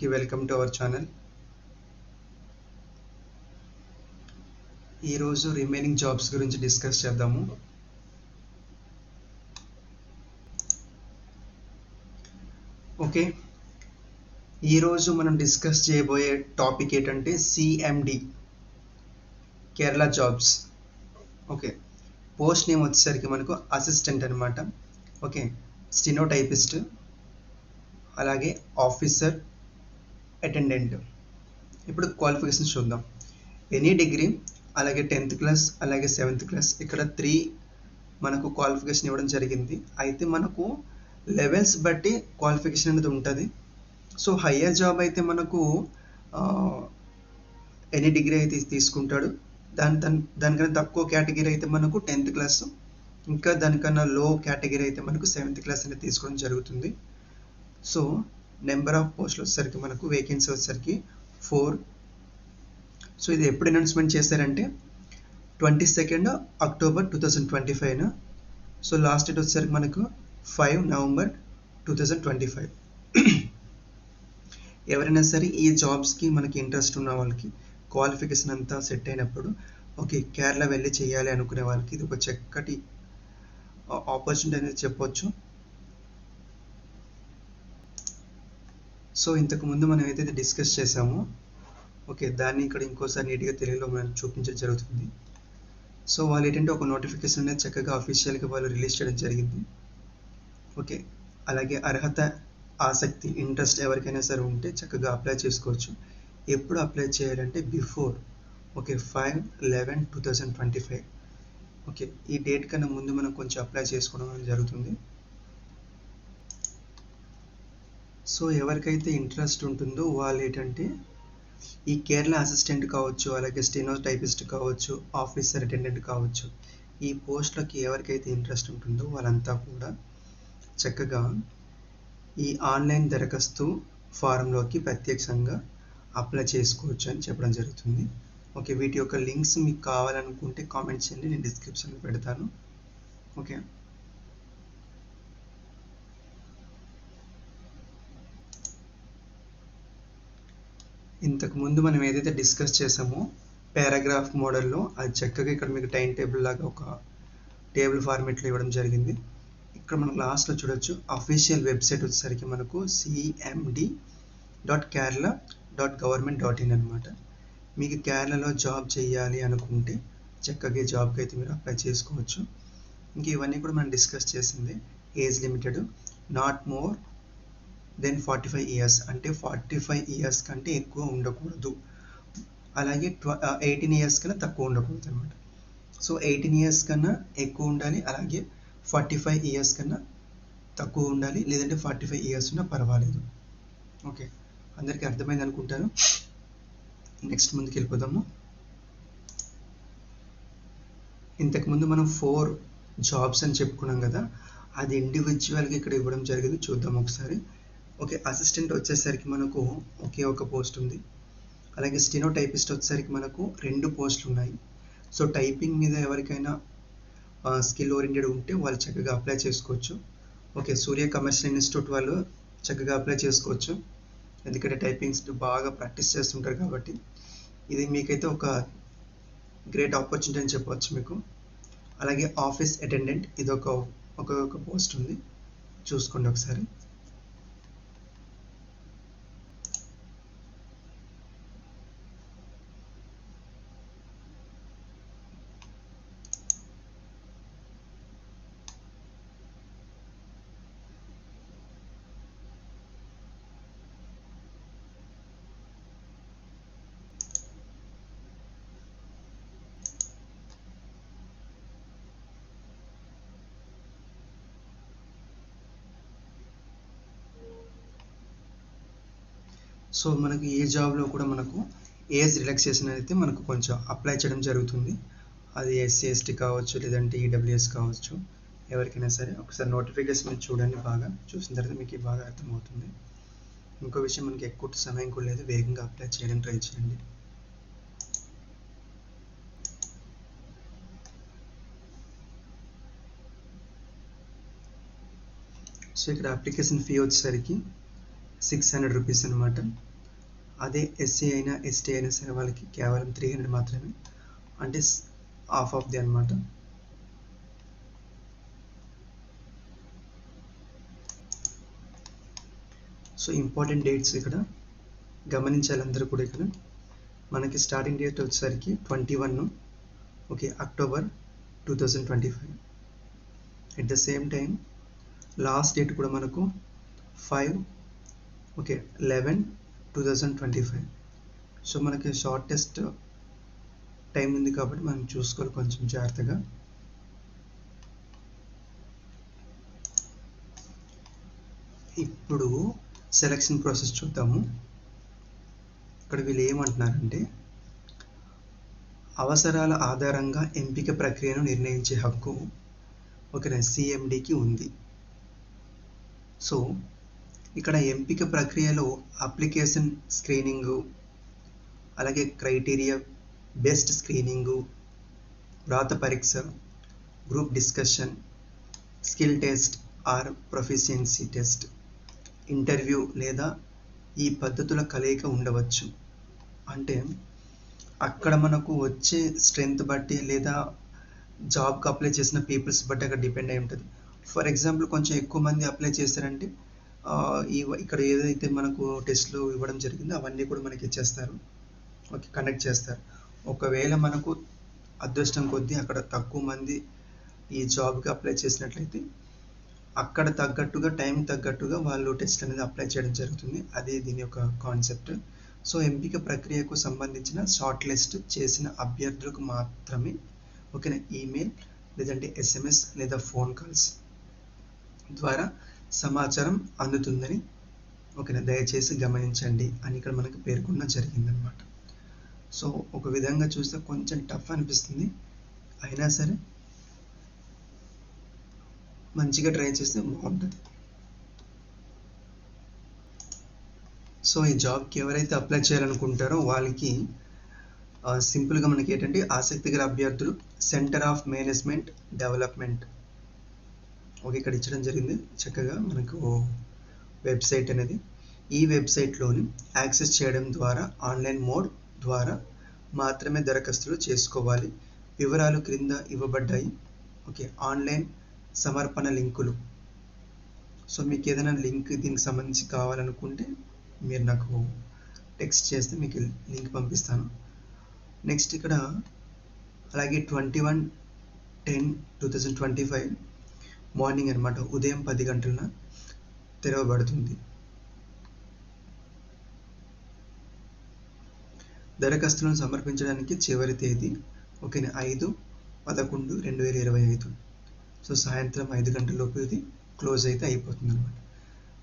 అందరికీ welcome to our channel. ఈరోజు remaining jobs గురించి డిస్కస్ చేద్దాము. ఓకే. ఈరోజు మనం డిస్కస్ చేయబోయే టాపిక్ ఏంటంటే CMD Kerala jobs. Okay. Post name వచ్చేసరికి మనకు అసిస్టెంట్ అనమాట ఓకే. స్టినో టైపిస్ట్ అలాగే ఆఫీసర్ అటెండెంట్ ఇప్పుడు క్వాలిఫికేషన్ చూద్దాం. ఎనీ డిగ్రీ అలాగే టెన్త్ క్లాస్ అలాగే సెవెంత్ క్లాస్ ఇక్కడ త్రీ మనకు క్వాలిఫికేషన్ ఇవ్వడం జరిగింది. అయితే మనకు లెవెల్స్ బట్టి క్వాలిఫికేషన్ అనేది ఉంటుంది. సో హయ్యర్ జాబ్ అయితే మనకు ఎనీ డిగ్రీ అయితే తీసుకుంటాడు. దాని దాని దానికన్నా తక్కువ కేటగిరీ అయితే మనకు టెన్త్ క్లాస్ ఇంకా దానికన్నా లో కేటగిరీ అయితే మనకు సెవెంత్ క్లాస్ అనేది తీసుకోవడం జరుగుతుంది. సో నెంబర్ ఆఫ్ పోస్టులు వచ్చేసరికి మనకు వేకెన్సీ వచ్చేసరికి ఫోర్. సో ఇది ఎప్పుడు అనౌన్స్మెంట్ చేశారంటే twenty second October two thousand twenty ఫైవ్న. So last date వచ్చేసరికి మనకు five November two thousand twenty five. ఎవరైనా సరే ఈ జాబ్స్కి మనకి ఇంట్రెస్ట్ ఉన్న వాళ్ళకి క్వాలిఫికేషన్ అంతా సెట్ అయినప్పుడు ఓకే కేరళ వెళ్ళి చేయాలి అనుకునే వాళ్ళకి ఇది ఒక చక్కటి ఆపర్చునిటీ అనేది చెప్పొచ్చు. సో ఇంతకు ముందు మనం ఏదైతే డిస్కస్ చేసామో. ఓకే దాన్ని ఇక్కడ ఇంకోసారి నీట్గా తెలుగులో మనం చూపించడం జరుగుతుంది. సో వాళ్ళు ఏంటంటే ఒక నోటిఫికేషన్ అనేది చక్కగా అఫీషియల్గా వాళ్ళు రిలీజ్ చేయడం జరిగింది. ఓకే అలాగే అర్హత ఆసక్తి ఇంట్రెస్ట్ ఎవరికైనా సరే ఉంటే చక్కగా అప్లై చేసుకోవచ్చు. ఎప్పుడు అప్లై చేయాలంటే before okay five eleven two thousand twenty five okay ఈ డేట్ కన్నా ముందు మనం కొంచెం అప్లై చేసుకోవడం జరుగుతుంది. సో ఎవరికైతే ఇంట్రెస్ట్ ఉంటుందో వాళ్ళు ఏంటంటే ఈ కేరళ అసిస్టెంట్ కావచ్చు అలాగే స్టెనో టైపిస్ట్ కావచ్చు ఆఫీసర్ అటెండెంట్ కావచ్చు ఈ పోస్ట్లకి ఎవరికైతే ఇంట్రెస్ట్ ఉంటుందో వాళ్ళంతా కూడా చక్కగా ఈ ఆన్లైన్ దరఖాస్తు ఫారంలోకి ప్రత్యక్షంగా అప్లై చేసుకోవచ్చు అని చెప్పడం జరుగుతుంది. ఓకే వీటి యొక్క లింక్స్ మీకు కావాలనుకుంటే కామెంట్ చేయండి నేను డిస్క్రిప్షన్లో పెడతాను. ఓకే. ఇంతకుముందు మనం ఏదైతే డిస్కస్ చేసామో పారాగ్రాఫ్ మోడల్లో అది చక్కగా ఇక్కడ మీకు టైం టేబుల్ లాగా ఒక టేబుల్ ఫార్మేట్లో ఇవ్వడం జరిగింది. ఇక్కడ మనం లాస్ట్లో చూడొచ్చు అఫీషియల్ వెబ్సైట్ వచ్చేసరికి మనకు CMD dot Kerala dot government dot in అనమాట మీకు కేరళలో జాబ్ చేయాలి అనుకుంటే చక్కగా జాబ్కి అయితే మీరు అప్లై చేసుకోవచ్చు. ఇంక ఇవన్నీ కూడా మనం డిస్కస్ చేసింది age limited not more than forty five years అంటే ఫార్టీ ఫైవ్ ఇయర్స్ కంటే ఎక్కువ ఉండకూడదు. అలాగే ట్వ ఎయిటీన్ ఇయర్స్ కన్నా తక్కువ ఉండకూడదు అనమాట సో ఎయిటీన్ ఇయర్స్ కన్నా ఎక్కువ ఉండాలి. అలాగే ఫార్టీ ఫైవ్ ఇయర్స్ కన్నా తక్కువ ఉండాలి. లేదంటే ఫార్టీ ఫైవ్ ఇయర్స్ ఉన్నా పర్వాలేదు. ఓకే అందరికీ అర్థమైంది అనుకుంటాను. నెక్స్ట్ ముందుకు వెళ్ళిపోదాము. ఇంతకుముందు మనం ఫోర్ జాబ్స్ అని చెప్పుకున్నాం కదా అది ఇండివిజువల్గా ఇక్కడ ఇవ్వడం జరిగింది. చూద్దాం ఒకసారి. ఓకే అసిస్టెంట్ వచ్చేసరికి మనకు ఒకే ఒక పోస్ట్ ఉంది. అలాగే స్టెనో టైపిస్ట్ వచ్చేసరికి మనకు రెండు పోస్టులు ఉన్నాయి సో టైపింగ్ మీద ఎవరికైనా స్కిల్ ఓరియంటెడ్ ఉంటే వాళ్ళు చక్కగా అప్లై చేసుకోవచ్చు. ఓకే సూర్య కమర్షియల్ ఇన్స్టిట్యూట్ వాళ్ళు చక్కగా అప్లై చేసుకోవచ్చు. ఎందుకంటే టైపింగ్స్ బాగా ప్రాక్టీస్ చేస్తుంటారు కాబట్టి. ఇది మీకైతే ఒక గ్రేట్ ఆపర్చునిటీ అని చెప్పవచ్చు మీకు. అలాగే ఆఫీస్ అటెండెంట్ ఇది ఒక ఒక పోస్ట్ ఉంది. చూసుకోండి ఒకసారి. సో మనకి ఏ జాబ్లో కూడా మనకు ఏజ్ రిలాక్సేషన్ అయితే మనకు కొంచెం అప్లై చేయడం జరుగుతుంది. అది ఎస్సీ ఎస్టీ కావచ్చు లేదంటే ఈడబ్ల్యూఎస్ కావచ్చు ఎవరికైనా సరే. ఒకసారి నోటిఫికేషన్ చూడండి బాగా. చూసిన తర్వాత మీకు బాగా అర్థమవుతుంది. ఇంకో విషయం మనకి ఎక్కువ సమయం కూడా లేదు. వేగంగా అప్లై చేయడానికి ట్రై చేయండి. సో ఇక్కడ అప్లికేషన్ ఫీ వచ్చేసరికి సిక్స్ హండ్రెడ్ రూపీస్ అనమాట అదే ఎస్సీ అయినా ఎస్టీ అయినా సరే వాళ్ళకి కేవలం త్రీ హండ్రెడ్ మాత్రమే. అంటే హాఫ్ ఆఫ్ ది అనమాట సో ఇంపార్టెంట్ డేట్స్ ఇక్కడ. గమనించాలి అందరూ కూడా ఇక్కడ. మనకి స్టార్టింగ్ డేట్ వచ్చేసరికి twenty one okay October two thousand twenty five at the same time last date కూడా మనకు five okay eleven two thousand twenty five so మనకి షార్టెస్ట్ టైం ఉంది కాబట్టి మనం చూసుకోవాలి కొంచెం జాగ్రత్తగా. ఇప్పుడు సెలక్షన్ ప్రాసెస్ చూద్దాము. ఇక్కడ వీళ్ళు ఏమంటున్నారంటే అవసరాల ఆధారంగా ఎంపిక ప్రక్రియను నిర్ణయించే హక్కు ఓకేనా సిఎండికి ఉంది. సో ఇక్కడ ఎంపిక ప్రక్రియలో అప్లికేషన్ స్క్రీనింగు అలాగే క్రైటీరియా బెస్ట్ స్క్రీనింగు వ్రాత పరీక్ష group discussion skill test or proficiency test interview లేదా ఈ పద్ధతుల కలయిక ఉండవచ్చు. అంటే అక్కడ మనకు వచ్చే స్ట్రెంగ్త్ బట్టి లేదా జాబ్కి అప్లై చేసిన పీపుల్స్ బట్టి అక్కడ డిపెండ్ అయి ఉంటుంది. ఫర్ ఎగ్జాంపుల్ కొంచెం ఎక్కువ మంది అప్లై చేస్తారంటే ఇక్కడ ఏదైతే మనకు టెస్ట్లు ఇవ్వడం జరిగిందో అవన్నీ కూడా మనకి ఇచ్చేస్తారు. ఓకే కండక్ట్ చేస్తారు. ఒకవేళ మనకు అదృష్టం కొద్దీ అక్కడ తక్కువ మంది ఈ జాబ్కి అప్లై చేసినట్లయితే అక్కడ తగ్గట్టుగా టైం తగ్గట్టుగా వాళ్ళు టెస్ట్ అనేది అప్లై చేయడం జరుగుతుంది. అదే దీని యొక్క కాన్సెప్ట్ సో ఎంపిక ప్రక్రియకు సంబంధించిన షార్ట్ లిస్ట్ చేసిన అభ్యర్థులకు మాత్రమే ఓకేనా ఈమెయిల్ లేదంటే ఎస్ఎంఎస్ లేదా ఫోన్ కాల్స్ ద్వారా సమాచారం అందుతుందని ఓకేనా దయచేసి గమనించండి అని ఇక్కడ మనకు పేర్కొన్న జరిగిందనమాట సో ఒక విధంగా చూస్తే కొంచెం టఫ్ అనిపిస్తుంది. అయినా సరే మంచిగా ట్రై చేస్తే బాగుంటుంది. సో ఈ జాబ్కి ఎవరైతే అప్లై చేయాలనుకుంటారో వాళ్ళకి సింపుల్గా మనకి ఏంటంటే ఆసక్తిగల అభ్యర్థులు centre of management development okay ఇక్కడ ఇచ్చడం జరిగింది. చక్కగా మనకు వెబ్సైట్ అనేది. ఈ వెబ్సైట్లోని యాక్సెస్ చేయడం ద్వారా ఆన్లైన్ మోడ్ ద్వారా మాత్రమే దరఖాస్తులు చేసుకోవాలి. వివరాలు క్రింద ఇవ్వబడ్డాయి. ఓకే ఆన్లైన్ సమర్పణ లింకులు. సో మీకు ఏదైనా లింక్ దీనికి సంబంధించి కావాలనుకుంటే మీరు నాకు టెక్స్ట్ చేస్తే మీకు లింక్ పంపిస్తాను. నెక్స్ట్ ఇక్కడ అలాగే twenty one ten two thousand twenty five morning అనమాట ఉదయం పది గంటలన తెరవబడుతుంది. దరఖాస్తులను సమర్పించడానికి చివరి తేదీ ఓకేనా ఐదు పదకొండు రెండు వేల ఇరవై ఐదు. సో సాయంత్రం ఐదు గంటలలోపు ఇది క్లోజ్ అయితే అయిపోతుంది అనమాట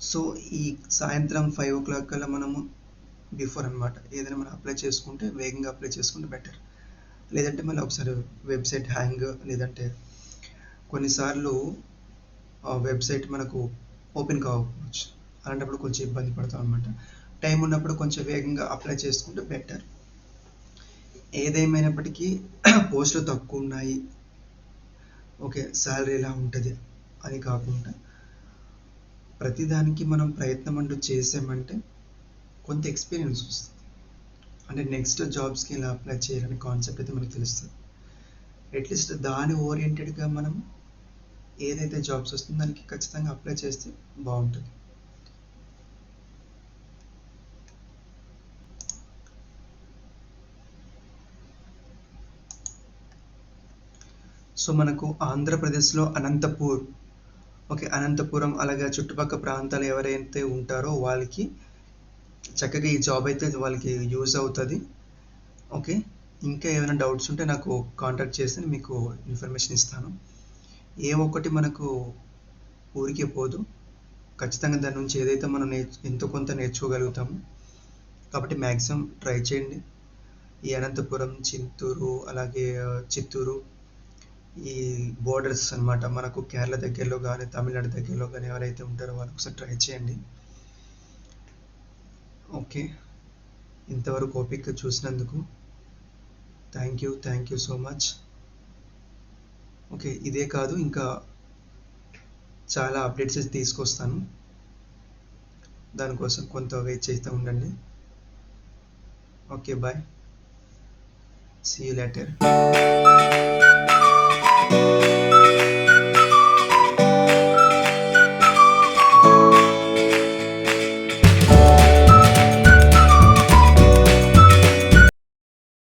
సో ఈ సాయంత్రం ఫైవ్ ఓ క్లాక్ కల్లా మనము బిఫోర్ అనమాట ఏదైనా మనం అప్లై చేసుకుంటే వేగంగా అప్లై చేసుకుంటే బెటర్. లేదంటే మళ్ళీ ఒకసారి వెబ్సైట్ హ్యాంగ్ లేదంటే కొన్నిసార్లు వెబ్సైట్ మనకు ఓపెన్ కావచ్చు. అలాంటప్పుడు కొంచెం ఇబ్బంది పడతాం అనమాట టైం ఉన్నప్పుడు కొంచెం వేగంగా అప్లై చేసుకుంటే బెటర్. ఏదేమైనప్పటికీ పోస్టులు తక్కువ ఉన్నాయి. ఓకే శాలరీ ఎలా ఉంటుంది? అని కాకుండా ప్రతిదానికి మనం ప్రయత్నం అంటూ చేసామంటే కొంత ఎక్స్పీరియన్స్ వస్తుంది. అంటే నెక్స్ట్ జాబ్స్కి ఇలా అప్లై చేయాలనే కాన్సెప్ట్ అయితే మనకు తెలుస్తుంది. అట్లీస్ట్ దాని ఓరియంటెడ్గా మనం ఏదైతే జాబ్స్ వస్తుందో దానికి ఖచ్చితంగా అప్లై చేస్తే బాగుంటుంది. సో మనకు ఆంధ్రప్రదేశ్లో అనంతపూర్ ఓకే అనంతపురం అలాగే చుట్టుపక్కల ప్రాంతాలు ఎవరైతే ఉంటారో వాళ్ళకి చక్కగా ఈ జాబ్ అయితే వాళ్ళకి యూజ్ అవుతుంది. ఓకే ఇంకా ఏమైనా డౌట్స్ ఉంటే నాకు కాంటాక్ట్ చేసి మీకు ఇన్ఫర్మేషన్ ఇస్తాను. ఏ ఒక్కటి మనకు ఊరికే పోదు. ఖచ్చితంగా దాని నుంచి ఏదైతే మనం నేర్చు ఎంతో కొంత నేర్చుకోగలుగుతాము. కాబట్టి మ్యాక్సిమం ట్రై చేయండి. ఈ అనంతపురం చింతూరు అలాగే చిత్తూరు ఈ బోర్డర్స్ అనమాట మనకు కేరళ దగ్గరలో కానీ తమిళనాడు దగ్గరలో కానీ ఎవరైతే ఉంటారో వాళ్ళు ఒకసారి ట్రై చేయండి. ఓకే. ఇంతవరకు ఓపిక చూసినందుకు thank you. Thank you so much. Okay ఇదే కాదు ఇంకా చాలా అప్డేట్స్ తీసుకొస్తాను. దానికోసం కొంత వెయిట్ చేస్తూ ఉండండి. Okay bye see you later